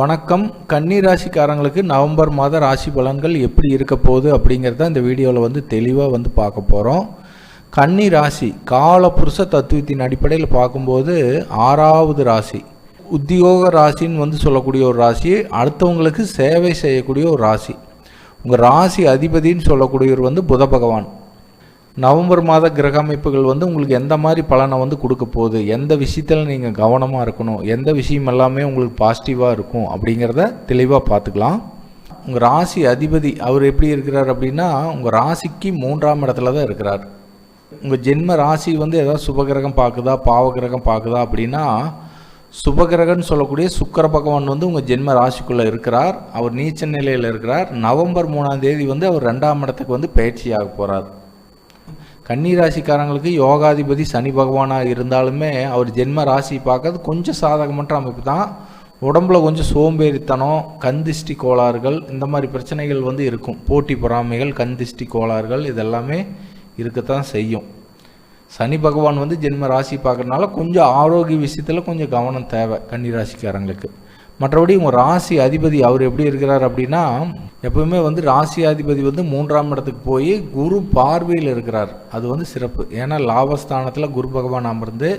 வணக்கம். கன்னி ராசிக்காரங்களுக்கு நவம்பர் மாத ராசி பலன்கள் எப்படி இருக்க போகுது அப்படிங்கிறத இந்த வீடியோவில் வந்து தெளிவாக வந்து பார்க்க போகிறோம் கன்னி ராசி காலபுருஷ தத்துவத்தின் அடிப்படையில் பார்க்கும்போது ஆறாவது ராசி. உத்தியோக ராசின்னு வந்து சொல்லக்கூடிய ஒரு ராசி அடுத்தவங்களுக்கு சேவை செய்யக்கூடிய ஒரு ராசி. உங்கள் ராசி அதிபதின்னு சொல்லக்கூடியவர் வந்து புத பகவான். நவம்பர் மாத கிரக அமைப்புகள் வந்து உங்களுக்கு எந்த மாதிரி பலனை வந்து கொடுக்க போகுது? எந்த விஷயத்தில் நீங்கள் கவனமாக இருக்கணும்? எந்த விஷயம் எல்லாமே உங்களுக்கு பாசிட்டிவாக இருக்கும்? அப்படிங்கிறத தெளிவாக பார்த்துக்கலாம். உங்கள் ராசி அதிபதி அவர் எப்படி இருக்கிறார் அப்படின்னா உங்கள் ராசிக்கு மூன்றாம் இடத்துல தான் இருக்கிறார். உங்கள் ஜென்ம ராசி வந்து ஏதாவது சுபகிரகம் பார்க்குதா பாவகிரகம் பார்க்குதா அப்படின்னா சுபகிரகம்னு சொல்லக்கூடிய சுக்கர பகவான் வந்து உங்கள் ஜென்ம ராசிக்குள்ளே இருக்கிறார். அவர் நீச்ச நிலையில் இருக்கிறார். நவம்பர் மூணாம் தேதி வந்து அவர் ரெண்டாம் இடத்துக்கு வந்து பயிற்சியாக போகிறார் கன்னி ராசிக்காரங்களுக்கு யோகாதிபதி சனி பகவானாக இருந்தாலுமே அவர் ஜென்ம ராசி பார்க்கறது கொஞ்சம் சாதகமற்ற அமைப்பு தான். உடம்புல கொஞ்சம் சோம்பேறித்தனம் கந்திஷ்டி கோளாறுகள் இந்த மாதிரி பிரச்சனைகள் வந்து இருக்கும். போட்டி பொறாமைகள் கந்திஷ்டி கோளாறுகள் இதெல்லாமே இருக்கத்தான் செய்யும். சனி பகவான் வந்து ஜென்ம ராசி பார்க்குறதுனால கொஞ்சம் ஆரோக்கிய விஷயத்தில் கொஞ்சம் கவனம் தேவை கன்னி ராசிக்காரங்களுக்கு மற்றபடி உங்கள் ராசி அதிபதி அவர் எப்படி இருக்கிறார் அப்படின்னா எப்பவுமே வந்து ராசி அதிபதி வந்து மூன்றாம் இடத்துக்கு போய் குரு பார்வையில் இருக்கிறார். அது வந்து சிறப்பு. ஏன்னா லாபஸ்தானத்தில் குரு பகவான் அமர்ந்து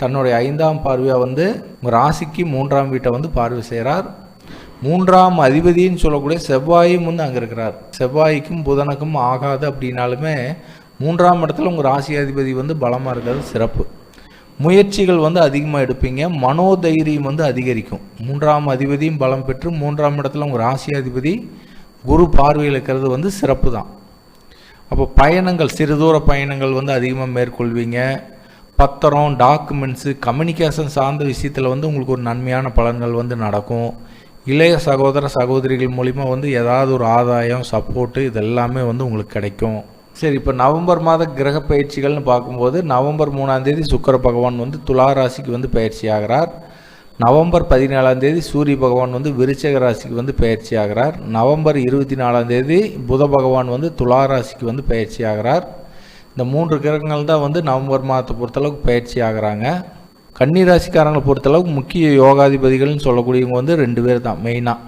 தன்னுடைய ஐந்தாம் பார்வையாக வந்து உங்கள் ராசிக்கு மூன்றாம் வீட்டை வந்து பார்வை செய்கிறார் மூன்றாம் அதிபதின்னு சொல்லக்கூடிய செவ்வாயும் வந்து அங்கே இருக்கிறார். செவ்வாய்க்கும் புதனுக்கும் ஆகாது அப்படின்னாலுமே மூன்றாம் இடத்துல உங்கள் ராசி அதிபதி வந்து பலமாக இருக்கிறது சிறப்பு. முயற்சிகள் வந்து அதிகமாக எடுப்பீங்க. மனோதைரியம் வந்து அதிகரிக்கும். மூன்றாம் அதிபதியும் பலம் பெற்று மூன்றாம் இடத்துல உங்கள் ராசியாதிபதி குரு பார்வையில் இருக்கிறது வந்து சிறப்பு தான் அப்போ பயணங்கள் சிறுதூர பயணங்கள் வந்து அதிகமாக மேற்கொள்வீங்க. பத்திரம் டாக்குமெண்ட்ஸு கம்யூனிகேஷன் சார்ந்த விஷயத்தில் வந்து உங்களுக்கு ஒரு நன்மையான பலன்கள் வந்து நடக்கும். இளைய சகோதர சகோதரிகள் மூலிமா வந்து ஏதாவது ஒரு ஆதாயம் சப்போர்ட்டு இதெல்லாமே வந்து உங்களுக்கு கிடைக்கும். சரி இப்போ நவம்பர் மாத கிரக பயிற்சிகள்னு பார்க்கும்போது நவம்பர் மூணாம் தேதி சுக்கர பகவான் வந்து துலா ராசிக்கு வந்து பயிற்சி ஆகிறார். நவம்பர் பதினேழாம் தேதி சூரிய பகவான் வந்து விருச்சக ராசிக்கு வந்து பயிற்சி ஆகிறார். நவம்பர் இருபத்தி நாலாம் தேதி புத பகவான் வந்து துலா ராசிக்கு வந்து பயிற்சி ஆகிறார். இந்த மூன்று கிரகங்கள் தான் வந்து நவம்பர் மாதத்தை பொறுத்தளவுக்கு பயிற்சி ஆகிறாங்க. கன்னி ராசிக்காரங்களை பொறுத்தளவுக்கு முக்கிய யோகாதிபதிகள்னு சொல்லக்கூடியவங்க வந்து ரெண்டு பேர் தான் மெயினாக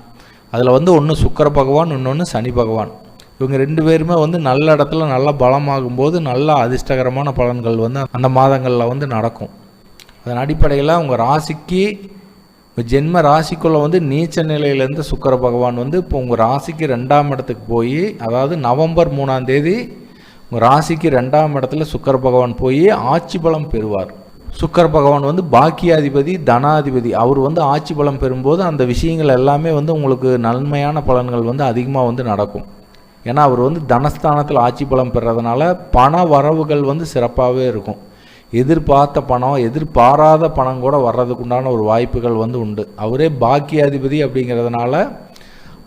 அதில் வந்து ஒன்று சுக்கர பகவான் இன்னொன்று சனி பகவான். இவங்க ரெண்டு பேருமே வந்து நல்ல இடத்துல நல்லா பலமாகும் போது நல்ல அதிர்ஷ்டகரமான பலன்கள் வந்து அந்த மாதங்களில் வந்து நடக்கும். அதன் அடிப்படையில் உங்கள் ராசிக்கு ஜென்ம ராசிக்குள்ளே வந்து நீச்ச நிலையிலேருந்து சுக்கர பகவான் வந்து இப்போ உங்கள் ராசிக்கு ரெண்டாம் இடத்துக்கு போய் அதாவது நவம்பர் மூணாம் தேதி உங்கள் ராசிக்கு ரெண்டாம் இடத்துல சுக்கர பகவான் போய் ஆட்சி பலம் பெறுவார். சுக்கர பகவான் வந்து பாக்கியாதிபதி தனாதிபதி அவர் வந்து ஆட்சி பலம் பெறும்போது அந்த விஷயங்கள் எல்லாமே வந்து உங்களுக்கு நன்மையான பலன்கள் வந்து அதிகமாக வந்து நடக்கும். ஏன்னா அவர் வந்து தனஸ்தானத்தில் ஆட்சி பலம் பெறதுனால பண வரவுகள் வந்து சிறப்பாகவே இருக்கும். எதிர்பார்த்த பணம் எதிர்பாராத பணம் கூட வர்றதுக்குண்டான ஒரு வாய்ப்புகள் வந்து உண்டு. அவரே பாக்கியாதிபதி அப்படிங்கிறதுனால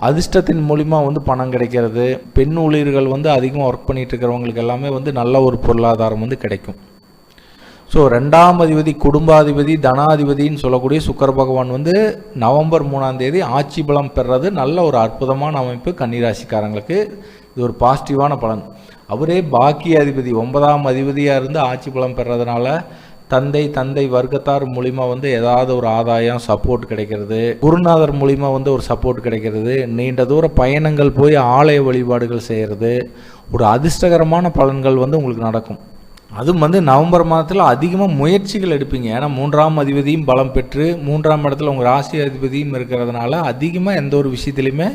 அதிர்ஷ்டத்தின் மூலிமா வந்து பணம் கிடைக்கிறது. பெண் ஊழியர்கள் வந்து அதிகமாக ஒர்க் பண்ணிகிட்டு இருக்கிறவங்களுக்கு எல்லாமே வந்து நல்ல ஒரு பொருளாதாரம் வந்து கிடைக்கும். ஸோ ரெண்டாம் அதிபதி குடும்பாதிபதி தனாதிபதின்னு சொல்லக்கூடிய சுக்கர பகவான் வந்து நவம்பர் மூணாம் தேதி ஆட்சி பலம் பெறது நல்ல ஒரு அற்புதமான அமைப்பு கன்னிராசிக்காரங்களுக்கு. இது ஒரு பாசிட்டிவான பலன். அவரே பாக்கிய அதிபதி ஒன்பதாம் அதிபதியாக இருந்து ஆட்சி பலம் பெறதுனால தந்தை தந்தை வர்க்கத்தார் மூலிமா வந்து ஏதாவது ஒரு ஆதாயம் சப்போர்ட் கிடைக்கிறது. குருநாதர் மூலிமா வந்து ஒரு சப்போர்ட் கிடைக்கிறது. நீண்ட தூர பயணங்கள் போய் ஆலய வழிபாடுகள் செய்கிறது ஒரு அதிர்ஷ்டகரமான பலன்கள் வந்து உங்களுக்கு நடக்கும். அதுவும் வந்து நவம்பர் மாதத்தில் அதிகமாக முயற்சிகள் எடுப்பீங்க. ஏன்னா மூன்றாம் அதிபதியும் பலம் பெற்று மூன்றாம் இடத்துல உங்கள் ராசி அதிபதியும் இருக்கிறதுனால அதிகமாக எந்த ஒரு விஷயத்துலையுமே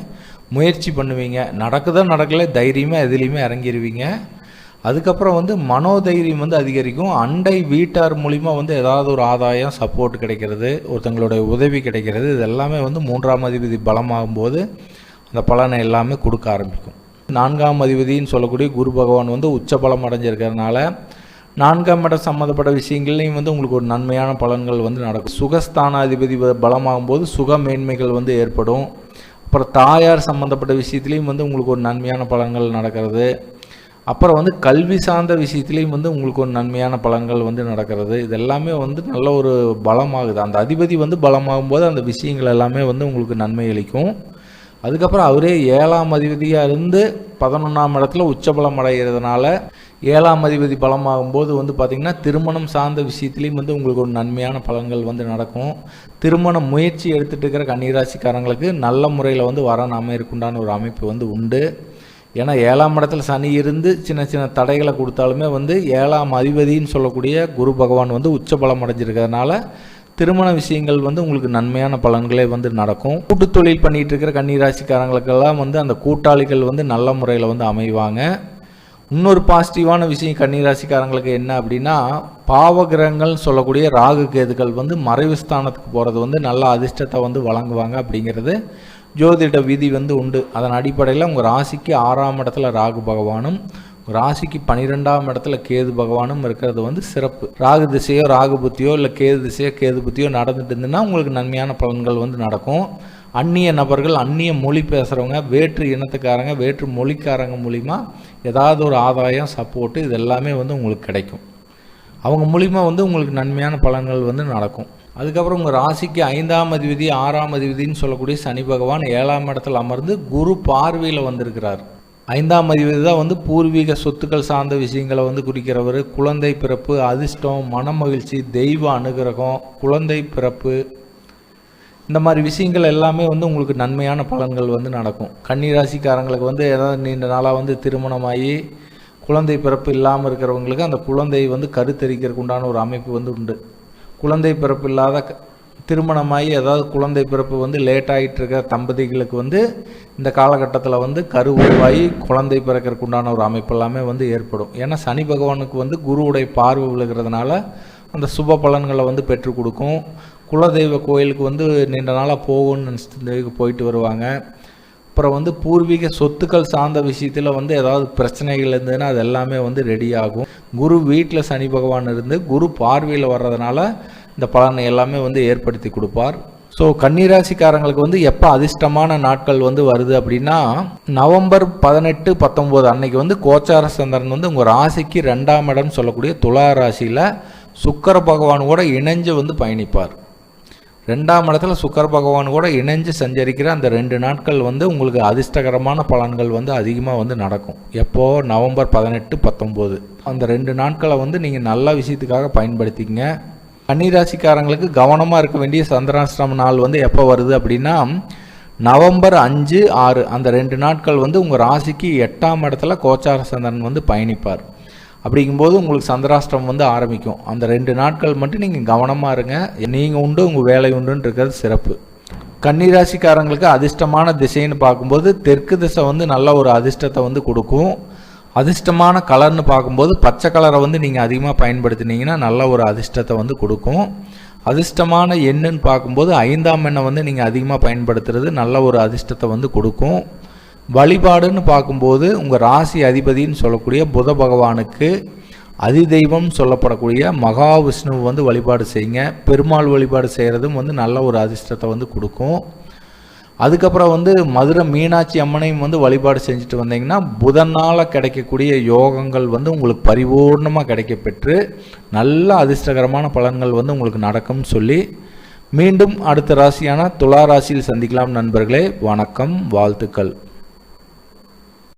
முயற்சி பண்ணுவீங்க. நடக்குதோ நடக்கல தைரியமாக எதுலேயுமே இறங்கிடுவீங்க அதுக்கப்புறம் வந்து மனோதைரியம் வந்து அதிகரிக்கும். அண்டை வீட்டார் மூலிமா வந்து ஏதாவது ஒரு ஆதாயம் சப்போர்ட் கிடைக்கிறது ஒருத்தங்களுடைய உதவி கிடைக்கிறது. இது எல்லாமே வந்து மூன்றாம் அதிபதி பலமாகும் போது அந்த பலனை எல்லாமே கொடுக்க ஆரம்பிக்கும். நான்காம் அதிபதின்னு சொல்லக்கூடிய குரு பகவான் வந்து உச்ச பலம் அடைஞ்சிருக்கிறதுனால நான்காம் இடம் சம்மந்தப்பட்ட விஷயங்கள்லையும் வந்து உங்களுக்கு ஒரு நன்மையான பலன்கள் வந்து நடக்கும். சுகஸ்தானாதிபதி பலமாகும் போது சுக மேன்மைகள் வந்து ஏற்படும். அப்புறம் தாயார் சம்மந்தப்பட்ட விஷயத்துலேயும் வந்து உங்களுக்கு ஒரு நன்மையான பலன்கள் நடக்கிறது. அப்புறம் வந்து கல்வி சார்ந்த விஷயத்துலேயும் வந்து உங்களுக்கு ஒரு நன்மையான பலன்கள் வந்து நடக்கிறது. இது எல்லாமே வந்து நல்ல ஒரு பலமாகுது. அந்த அதிபதி வந்து பலமாகும் போது அந்த விஷயங்கள் எல்லாமே வந்து உங்களுக்கு நன்மை அளிக்கும். அதுக்கப்புறம் அவரே ஏழாம் அதிபதியாக இருந்து பதினொன்றாம் இடத்துல உச்சபலம் அடைகிறதுனால ஏழாம் அதிபதி பலமாகும்போது வந்து பார்த்திங்கன்னா திருமணம் சார்ந்த விஷயத்துலேயும் வந்து உங்களுக்கு ஒரு நன்மையான பலன்கள் வந்து நடக்கும். திருமண முயற்சி எடுத்துகிட்டு இருக்கிற கன்னிராசிக்காரங்களுக்கு நல்ல முறையில் வந்து வரன் அமையறக்குண்டான ஒரு அமைப்பு வந்து உண்டு. ஏன்னா ஏழாம் இடத்துல சனி இருந்து சின்ன சின்ன தடைகளை கொடுத்தாலுமே வந்து ஏழாம் அதிபதின்னு சொல்லக்கூடிய குரு பகவான் வந்து உச்சபலம் அடைஞ்சிருக்கிறதுனால திருமண விஷயங்கள் வந்து உங்களுக்கு நன்மையான பலன்களே வந்து நடக்கும். கூட்டு தொழில் பண்ணிட்டு இருக்கிற கன்னிராசிக்காரங்களுக்கெல்லாம் வந்து அந்த கூட்டாளிகள் வந்து நல்ல முறையில் வந்து அமைவாங்க. இன்னொரு பாசிட்டிவான விஷயம் கன்னிராசிக்காரங்களுக்கு என்ன அப்படின்னா பாவகிரகங்கள் சொல்லக்கூடிய ராகு கேதுகள் வந்து மறைவு ஸ்தானத்துக்கு போகிறது வந்து நல்ல அதிர்ஷ்டத்தை வந்து வழங்குவாங்க அப்படிங்கிறது ஜோதிட விதி வந்து உண்டு. அதன் அடிப்படையில் உங்கள் ராசிக்கு ஆறாம் இடத்துல ராகு பகவானும் ராசிக்கு பன்னிரெண்டாம் இடத்துல கேது பகவானும் இருக்கிறது வந்து சிறப்பு. ராகு திசையோ ராகு புத்தியோ இல்லை கேது திசையோ கேது புத்தியோ நடந்துட்டு இருந்துன்னா உங்களுக்கு நன்மையான பலன்கள் வந்து நடக்கும். அந்நிய நபர்கள் அந்நிய மொழி பேசுகிறவங்க வேற்று இனத்துக்காரங்க வேற்று மொழிக்காரங்க மூலிமா ஏதாவது ஒரு ஆதாயம் சப்போர்ட்டு இது எல்லாமே வந்து உங்களுக்கு கிடைக்கும். அவங்க மூலிமா வந்து உங்களுக்கு நன்மையான பலன்கள் வந்து நடக்கும். அதுக்கப்புறம் உங்கள் ராசிக்கு ஐந்தாம் அதிபதி ஆறாம் அதிபதினு சொல்லக்கூடிய சனி பகவான் ஏழாம் இடத்துல அமர்ந்து குரு பார்வையில் வந்திருக்கிறார். ஐந்தாம் அதிபதி தான் வந்து பூர்வீக சொத்துக்கள் சார்ந்த விஷயங்களை வந்து குறிக்கிறவர். குழந்தை பிறப்பு அதிர்ஷ்டம் மனமகிழ்ச்சி தெய்வ அனுகிரகம் குழந்தை பிறப்பு. இந்த மாதிரி விஷயங்கள் எல்லாமே வந்து உங்களுக்கு நன்மையான பலன்கள் வந்து நடக்கும். கன்னிராசிக்காரங்களுக்கு வந்து ஏதாவது நீண்ட நாளாக வந்து திருமணமாகி குழந்தை பிறப்பு இல்லாமல் இருக்கிறவங்களுக்கு அந்த குழந்தை வந்து கருத்தரிக்கிறதுக்கு உண்டான ஒரு அமைப்பு வந்து உண்டு. குழந்தை பிறப்பு இல்லாத திருமணமாகி ஏதாவது குழந்தை பிறப்பு வந்து லேட் ஆகிட்டு தம்பதிகளுக்கு வந்து இந்த காலகட்டத்தில் வந்து கரு உருவாகி குழந்தை பிறக்கிறதுக்கு உண்டான ஒரு அமைப்பு எல்லாமே வந்து ஏற்படும். ஏன்னா சனி பகவானுக்கு வந்து குருவுடைய பார்வை விழுகிறதுனால அந்த சுப பலன்களை வந்து பெற்றுக் கொடுக்கும். குலதெய்வ கோயிலுக்கு வந்து நீண்ட நாளாக போகணும்னு நினச்சிட்டு போயிட்டு வருவாங்க. அப்புறம் வந்து பூர்வீக சொத்துக்கள் சார்ந்த விஷயத்தில் வந்து ஏதாவது பிரச்சனைகள் இருந்ததுன்னா அது எல்லாமே வந்து ரெடி ஆகும். குரு வீட்டில் சனி பகவான் இருந்து குரு பார்வையில் வர்றதுனால இந்த பலனை எல்லாமே வந்து ஏற்படுத்தி கொடுப்பார். ஸோ கன்னிராசிக்காரங்களுக்கு வந்து எப்போ அதிர்ஷ்டமான நாட்கள் வந்து வருது அப்படின்னா நவம்பர் பதினெட்டு பத்தொம்போது அன்னைக்கு வந்து கோச்சார சந்திரன் வந்து உங்கள் ராசிக்கு ரெண்டாம் இடம் சொல்லக்கூடிய துலா ராசியில் சுக்கர பகவான் கூட இணைஞ்சு வந்து பயணிப்பார். ரெண்டாம் இடத்துல சுக்கர பகவான் கூட இணைஞ்சு சஞ்சரிக்கிற அந்த ரெண்டு நாட்கள் வந்து உங்களுக்கு அதிர்ஷ்டகரமான பலன்கள் வந்து அதிகமாக வந்து நடக்கும். எப்போ? நவம்பர் பதினெட்டு பத்தொம்போது அந்த ரெண்டு நாட்களை வந்து நீங்கள் நல்ல விஷயத்துக்காக பயன்படுத்திங்க கன்னிராசிக்காரங்களுக்கு கவனமாக இருக்க வேண்டிய சந்திராஷ்டிரம நாள் வந்து எப்போ வருது அப்படின்னா நவம்பர் அஞ்சு ஆறு. அந்த ரெண்டு நாட்கள் வந்து உங்கள் ராசிக்கு எட்டாம் இடத்துல கோச்சார சந்திரன் வந்து பயணிப்பார். அப்படிங்கும்போது உங்களுக்கு சந்திராஷ்டிரம் வந்து ஆரம்பிக்கும். அந்த ரெண்டு நாட்கள் மட்டும் நீங்கள் கவனமாக இருங்க. நீங்கள் உண்டு உங்கள் வேலை உண்டுன்னு இருக்கிறது சிறப்பு. கன்னிராசிக்காரங்களுக்கு அதிர்ஷ்டமான திசைன்னு பார்க்கும்போது தெற்கு திசை வந்து நல்ல ஒரு அதிர்ஷ்டத்தை வந்து கொடுக்கும். அதிர்ஷ்டமான கலர்னு பார்க்கும்போது பச்சை கலரை வந்து நீங்கள் அதிகமாக பயன்படுத்தினீங்கன்னா நல்ல ஒரு அதிர்ஷ்டத்தை வந்து கொடுக்கும். அதிர்ஷ்டமான எண்ணுன்னு பார்க்கும்போது ஐந்தாம் எண்ணை வந்து நீங்கள் அதிகமாக பயன்படுத்துறது நல்ல ஒரு அதிர்ஷ்டத்தை வந்து கொடுக்கும். வழிபாடுன்னு பார்க்கும்போது உங்கள் ராசி அதிபதினு சொல்லக்கூடிய புத பகவானுக்கு அதிதெய்வம் சொல்லப்படக்கூடிய மகாவிஷ்ணுவை வந்து வழிபாடு செய்யுங்க. பெருமாள் வழிபாடு செய்கிறதும் வந்து நல்ல ஒரு அதிர்ஷ்டத்தை வந்து கொடுக்கும். அதுக்கப்புறம் வந்து மதுரை மீனாட்சி அம்மனையும் வந்து வழிபாடு செஞ்சுட்டு வந்தீங்கன்னா புதனால் கிடைக்கக்கூடிய யோகங்கள் வந்து உங்களுக்கு பரிபூர்ணமாக கிடைக்கப்பெற்று நல்ல அதிர்ஷ்டகரமான பலன்கள் வந்து உங்களுக்கு நடக்கும்னு சொல்லி மீண்டும் அடுத்த ராசியான துலா ராசியில் சந்திக்கலாம் நண்பர்களே. வணக்கம் வாழ்த்துக்கள்.